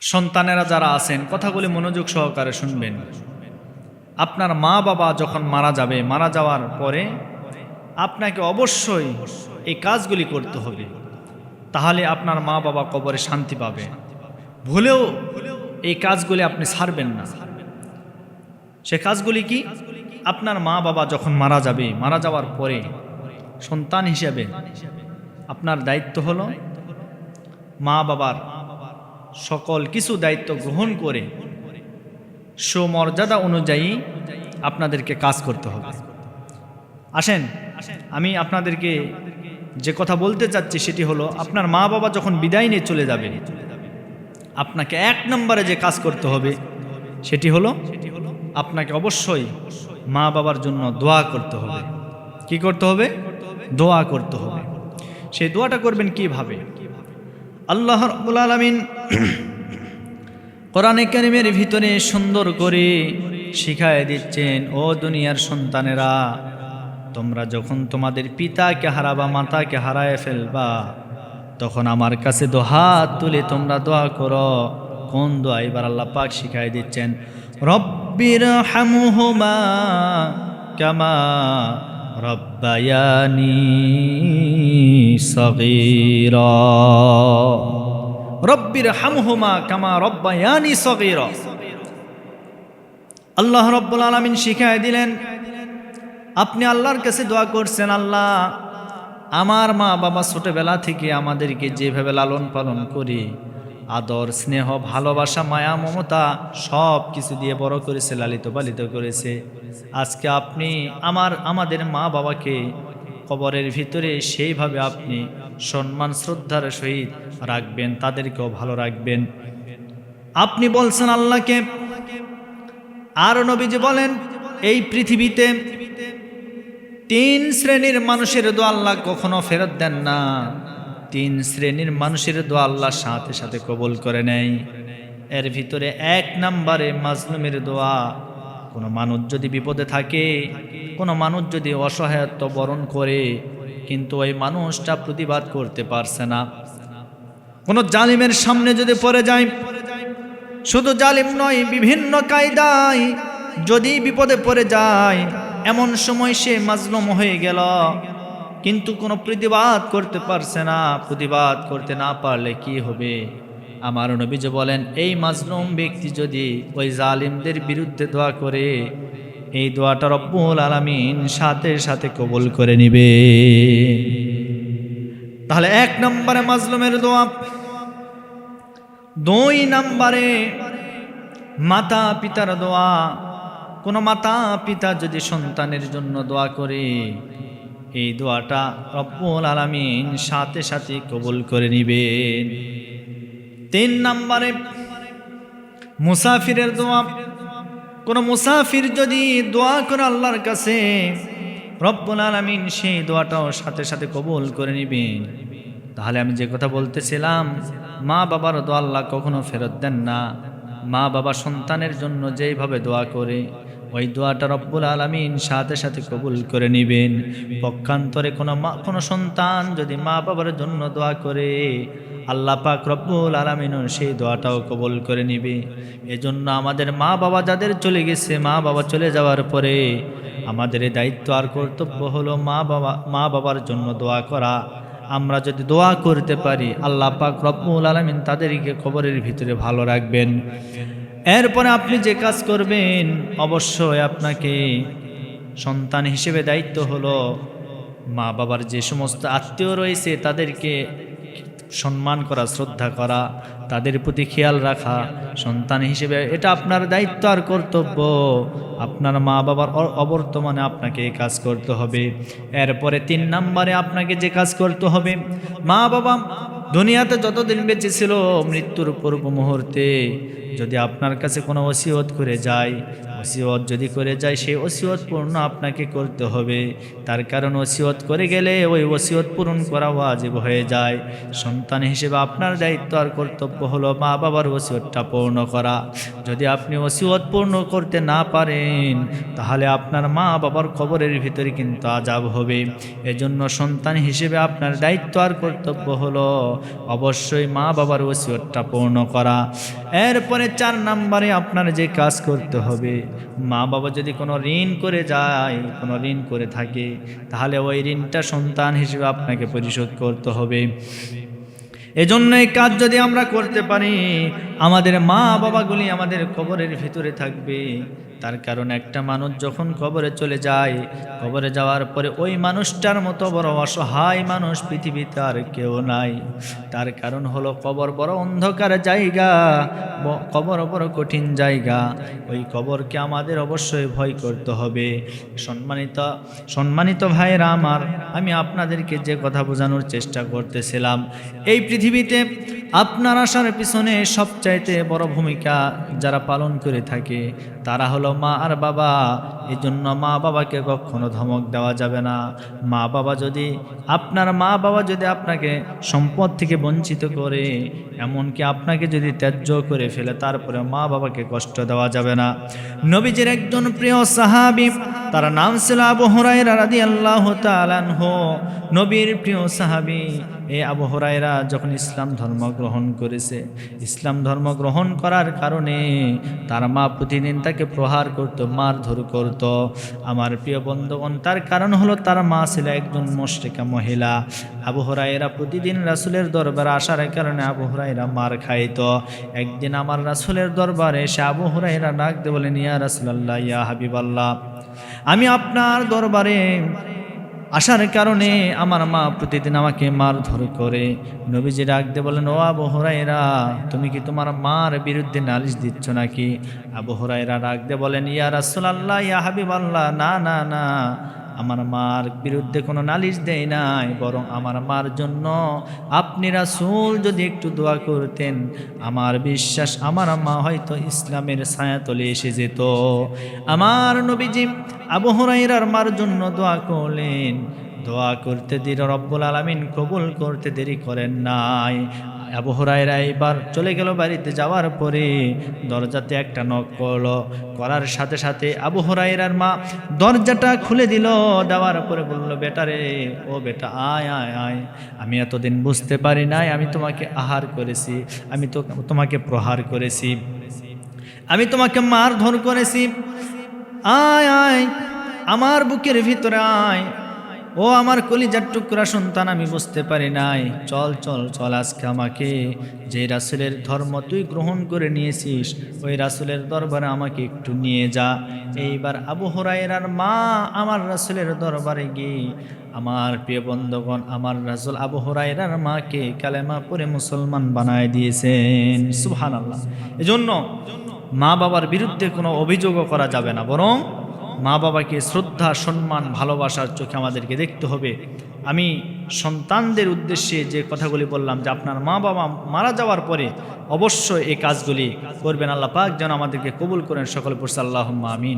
সন্তানেরা যারা আছেন, কথাগুলি মনোযোগ সহকারে শুনবেন। আপনার মা বাবা যখন মারা যাবে, মারা যাওয়ার পরে আপনাকে অবশ্যই এই কাজগুলি করতে হবে। তাহলে আপনার মা বাবা কবরে শান্তি পাবে। ভুলেও এই কাজগুলি আপনি ছাড়বেন না। সে কাজগুলি কি? আপনার মা বাবা যখন মারা যাবে, মারা যাওয়ার পরে সন্তান হিসেবে আপনার দায়িত্ব হলো মা বাবার সকল কিছু দায়িত্ব গ্রহণ করে সুমর্যাদা অনুযায়ী আপনাদেরকে কাজ করতে হবে। আসেন, আমি আপনাদেরকে যে কথা বলতে চাচ্ছি সেটি হলো, আপনার মা বাবা যখন বিদায় নিয়ে চলে যাবে, আপনাকে এক নম্বরে যে কাজ করতে হবে সেটি হলো, আপনাকে অবশ্যই মা বাবার জন্য দোয়া করতে হবে। কি করতে হবে? দোয়া করতে হবে। সেই দোয়াটা করবেন কীভাবে? আল্লাহ রব্বুল আলমিন কোরআনে কারিমের ভিতরে সুন্দর করে শিখায় দিচ্ছেন, ও দুনিয়ার সন্তানেরা, তোমরা যখন তোমাদের পিতাকে হারাবা, মাতাকে হারায় ফেলবা, তখন আমার কাছে দোহাত তুলে তোমরা দোয়া করো। কোন দোয়া? এবার আল্লাহ পাক শিখাই দিচ্ছেন রব্বির হামুহুমা কামা রব্বায়ানি সগীরা। রব্বির হামহুমা কামা রব্বায়ানি সগীরা। আল্লাহ রব্বুল আলামিন শিখায় দিলেন, আপনি আল্লাহর কাছে দোয়া করছেন, আল্লাহ, আমার মা বাবা ছোটবেলা থেকে আমাদেরকে যেভাবে লালন পালন করে আদর, স্নেহ, ভালোবাসা, মায়া, মমতা সব কিছু দিয়ে বড় করেছে, লালিত পালিত করেছে। আজকে আপনি আমার, আমাদের মা বাবাকে কবরের ভিতরে সেইভাবে আপনি সম্মান, শ্রদ্ধার সহিত রাখবেন, তাদেরকেও ভালো রাখবেন। আপনি বলছেন আল্লাহকে, আর নবীজি বলেন, এই পৃথিবীতে তিন শ্রেণির মানুষের দোয়া আল্লাহ কখনো ফেরত দেন না। তিন শ্রেণির মানুষের দোয়া আল্লাহ সাথে সাথে কবুল করে নেয়। এর ভিতরে এক নম্বরে মাজলুমের দোয়া, কোনো মানুষ যদি বিপদে থাকে, কোনো মানুষ যদি অসহায়ত্ব বরণ করে, কিন্তু ওই মানুষটা প্রতিবাদ করতে পারছে না। কোনো জালিমের সামনে যদি পড়ে যায়, শুধু জালিম নয়, বিভিন্ন কায়দায় যদি বিপদে পড়ে যায়, এমন সময় সে মাজলুম হয়ে গেল। কিন্তু কোনো প্রতিবাদ করতে পারছে না। প্রতিবাদ করতে না পারলে কি হবে? আমার নবীজ বলেন, এই মাজলুম ব্যক্তি যদি ওই জালিমদের বিরুদ্ধে দোয়া করে, এই দোয়াটা রব্বুল আলামিন সাথে সাথে কবুল করে নিবে। তাহলে এক নম্বরে মাজলুমের দোয়া, দুই নম্বরে মাতা পিতার দোয়া। কোনো মাতা পিতা যদি সন্তানের জন্য দোয়া করে এই দোয়াটা রব্বুল আলামিন সাথে সাথে কবুল করে নিবেন। তিন নম্বরে, মুসাফিরের দোয়া। কোনো মুসাফির যদি দোয়া করে আল্লাহর কাছে, রব্বুল আলামিন সেই দোয়াটাও সাথে সাথে কবুল করে নিবেন। তাহলে আমি যে কথা বলতেছিলাম, মা বাবার দোয়া আল্লাহ কখনো ফেরত দেন না। মা বাবা সন্তানের জন্য যেইভাবে দোয়া করে ওই দোয়াটা রব্বুল আলমিন সাথে সাথে কবুল করে নিবেন। পক্ষান্তরে কোনো মা, কোনো সন্তান যদি মা বাবার জন্য দোয়া করে, আল্লাহ পাক রব্বুল আলমিনও সেই দোয়াটাও কবুল করে নিবে। এজন্য আমাদের মা বাবা যাদের চলে গেছে, মা বাবা চলে যাওয়ার পরে আমাদের দায়িত্ব আর কর্তব্য হলো মা বাবা, মা বাবার জন্য দোয়া করা। আমরা যদি দোয়া করতে পারি, আল্লাহ পাক রব্বুল আলমিন তাদেরকে খবরের ভিতরে ভালো রাখবেন। এরপরে আপনি যে কাজ করবেন, অবশ্যই আপনাকে সন্তান হিসেবে দায়িত্ব হলো মা বাবার যে সমস্ত আত্মীয় রয়েছে, তাদেরকে সম্মান করা, শ্রদ্ধা করা, তাদের প্রতি খেয়াল রাখা, সন্তান হিসেবে। এটা আপনার দায়িত্ব আর কর্তব্য। আপনার মা বাবার অবর্তমানে আপনাকে এই কাজ করতে হবে। এরপরে তিন নম্বরে আপনাকে যে কাজ করতে হবে মা বাবা দুনিয়াতে যতদিন বেঁচে ছিল, মৃত্যুর পূর্ব মুহূর্তে যদি আপনার কাছে কোনো ওসিয়ত করে যায়, ওসিয়ত যদি করে যায়, সেই ওসিয়ত পূর্ণ আপনাকে করতে হবে। তার কারণ ওসিয়ত করে গেলে ওই ওসিয়ত পূরণ করা ওয়াজিব হয়ে যায়। সন্তান হিসেবে আপনার দায়িত্ব আর কর্তব্য হলো মা বাবার ওসিয়তটা পূর্ণ করা। যদি আপনি ওসিয়ত পূর্ণ করতে না পারেন, তাহলে আপনার মা বাবার খবরের ভিতরে কিন্তু আজাব হবে। এজন্য সন্তান হিসেবে আপনার দায়িত্ব আর কর্তব্য হলো অবশ্যই মা বাবার ওসিয়তটা পূর্ণ করা। এরপরে চার নাম্বারে আপনার যে কাজ করতে হবে। মা বাবা যদি কোনো ঋণ করে যায়, কোনো ঋণ করে থাকে, তাহলে ওই ঋণটা সন্তান হিসেবে আপনাকে পরিশোধ করতে হবে। এজন্য এই কাজ যদি আমরা করতে পারি, আমাদের মা বাবাগুলি আমাদের কবরের ভিতরে থাকবে। তার কারণ একটা মানুষ যখন কবরে চলে যায়, কবরে যাওয়ার পরে ওই মানুষটার মতো বড় অসহায় মানুষ পৃথিবীতে আর কেউ নাই। তার কারণ হলো কবর বড় অন্ধকার জায়গা কবর বড় কঠিন জায়গা। ওই কবরকে আমাদের অবশ্যই ভয় করতে হবে। সম্মানিত সম্মানিত ভাইয়েরা আমার, আমি আপনাদেরকে যে কথা বোঝানোর চেষ্টা করতেছিলাম, এই পৃথিবীতে আপনার আসার পিছনে সবচাইতে বড় ভূমিকা যারা পালন করে থাকে, তারা হলো মা আর বাবা। এই জন্য মা বাবাকে কখনো ধমক দেওয়া যাবে না। মা বাবা যদি, আপনার মা বাবা যদি আপনাকে সম্পদ থেকে বঞ্চিত করে, এমনকি আপনাকে যদি ত্যায্য করে ফেলে তারপরে মা বাবাকে কষ্ট দেওয়া যাবে না। নবীজির একজন প্রিয় সাহাবি তার নাম ছিল আবু হুরায়রা রাদিয়াল্লাহু তাআলা আনহু। নবীর প্রিয় সাহাবি এই আবু হুরায়রা যখন ইসলাম ধর্ম গ্রহণ করেছে, ইসলাম ধর্ম গ্রহণ করার কারণে তার মা প্রতিদিন তাকে প্রহার করত, মারধর করত। আমার প্রিয় বন্ধুগণ, তার কারণ হলো তার মা ছিল একজন মুশরিকা মহিলা। আবু হুরায়রা প্রতিদিন রাসুলের দরবারে আসার কারণে আবু হুরায়রা মার খাইত। একদিন আমার রাসুলের দরবারে সে আবু হুরায়রা ডাক দিয়ে বলেন, ইয়া রাসূলুল্লাহ, ইয়া হাবিবাল্লাহ। আমি আপনার দরবারে আসার কারণে আমার মা প্রতিদিন আমাকে মারধর করে। নবীজি ডাকতে বলেন ও আবু হরাইরা তুমি কি তোমার মার বিরুদ্ধে নালিশ দিচ্ছ নাকি? আবু হরাইরা ডাকতে বলেন, ইয়া রাসূলুল্লাহ, ইয়া হাবিব আল্লাহ না না না আমার মার বিরুদ্ধে কোনো নালিশ দেয় নাই, বরং আমার মার জন্য আপনি রাসূল যদি একটু দোয়া করতেন, আমার বিশ্বাস আমার মা হয়তো ইসলামের ছায়াতলে এসে যেত। আমার নবীজি আবু হুরাইরার মার জন্য দোয়া করলেন। দোয়া করতে দেরি রব্বুল আলামিন, কবুল করতে দেরি করেন নাই। আবু হুরাইরা এবার চলে গেল বাড়িতে যাওয়ার পরে দরজাতে একটা নক করল। করার সাথে সাথে আবু হুরাইরার মা দরজাটা খুলে দিল। দেওয়ার পরে বলল, বেটা রে, ও বেটা, আয় আয় আয়। আমি এতদিন বুঝতে পারি নাই, আমি তোমাকে আহার করেছি, আমি তো তোমাকে প্রহার করেছি, আমি তোমাকে মারধর করেছি। আয় আয়, আমার বুকের ভিতরে আয়। ও আমার কলিজার টুকরা সন্তান, আমি বুঝতে পারি নাই। চল চল চল আজকে আমাকে। যে রাসুলের ধর্ম তুই গ্রহণ করে নিয়েছিস, ওই রাসুলের দরবারে আমাকে একটু নিয়ে যা। এইবার আবু হরাইরার মা আমার রাসুলের দরবারে গিয়ে, আমার প্রিয় বন্ধগণ, আমার রাসুল আবু হরাইরার মাকে কালেমা পরে মুসলমান বানায় দিয়েছেন। সুহান আল্লাহ এজন্য মা বাবার বিরুদ্ধে কোনো অভিযোগও করা যাবে না, বরং মা বাবাকে শ্রদ্ধা, সম্মান, ভালোবাসার চোখে আমাদেরকে দেখতে হবে। আমি সন্তানদের উদ্দেশ্যে যে কথাগুলি বললাম যে আপনার মা বাবা মারা যাওয়ার পরে অবশ্যই এই কাজগুলি করবেন। আল্লাহ পাক যেন আমাদেরকে কবুল করেন সকল পুরসাল্লাহ আমিন।